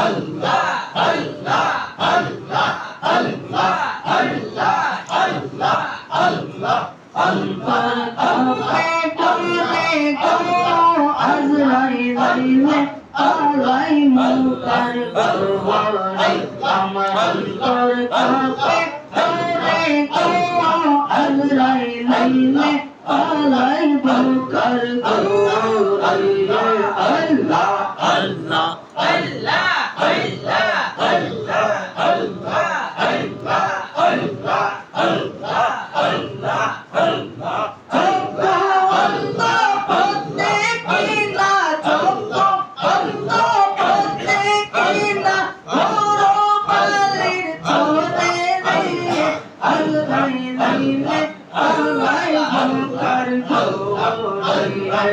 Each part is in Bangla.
Allah আজলাই হইলে আলাই মুতার করবারে আমার অন্তর কাঁপে ধরে কোয়া আজলাই হইলে আলাই মুতার করবারে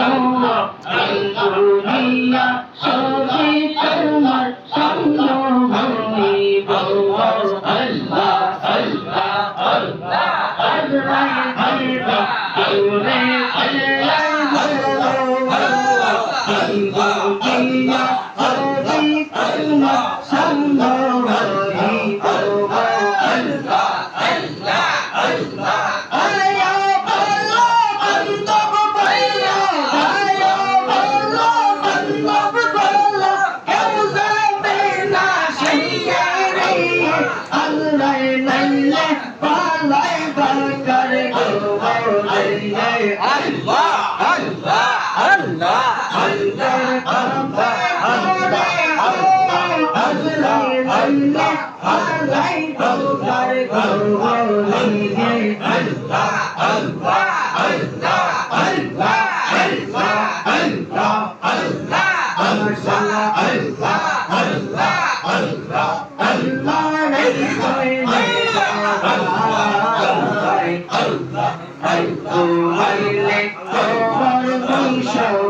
Senhor. আল্লাহ আল্লাহ আল্লাহ আল্লাহ আল্লাহ আল্লাহ আল্লাহ আল্লাহ আল্লাহ আল্লাহ আল্লাহ আল্লাহ আল্লাহ আল্লাহ আল্লাহ আল্লাহ Show.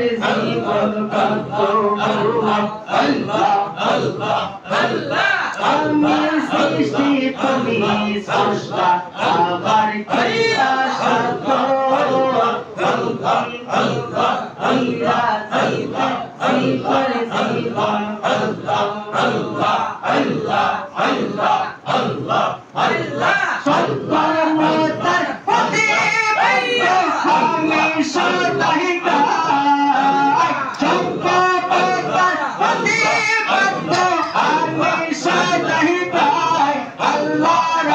আল্লাহ আল্লাহ আল্লাহ আমি সৃষ্টি তুমি স্রষ্টা আমার ক্রিয়া সত্য আল্লাহ আল্লাহ আল্লাহ আল্লাহ আল্লাহ আল্লাহ আল্লাহ আল্লাহ আল্লাহ আল্লাহ আল্লাহ আল্লাহ সর্বমতার প্রতি আমি সদাই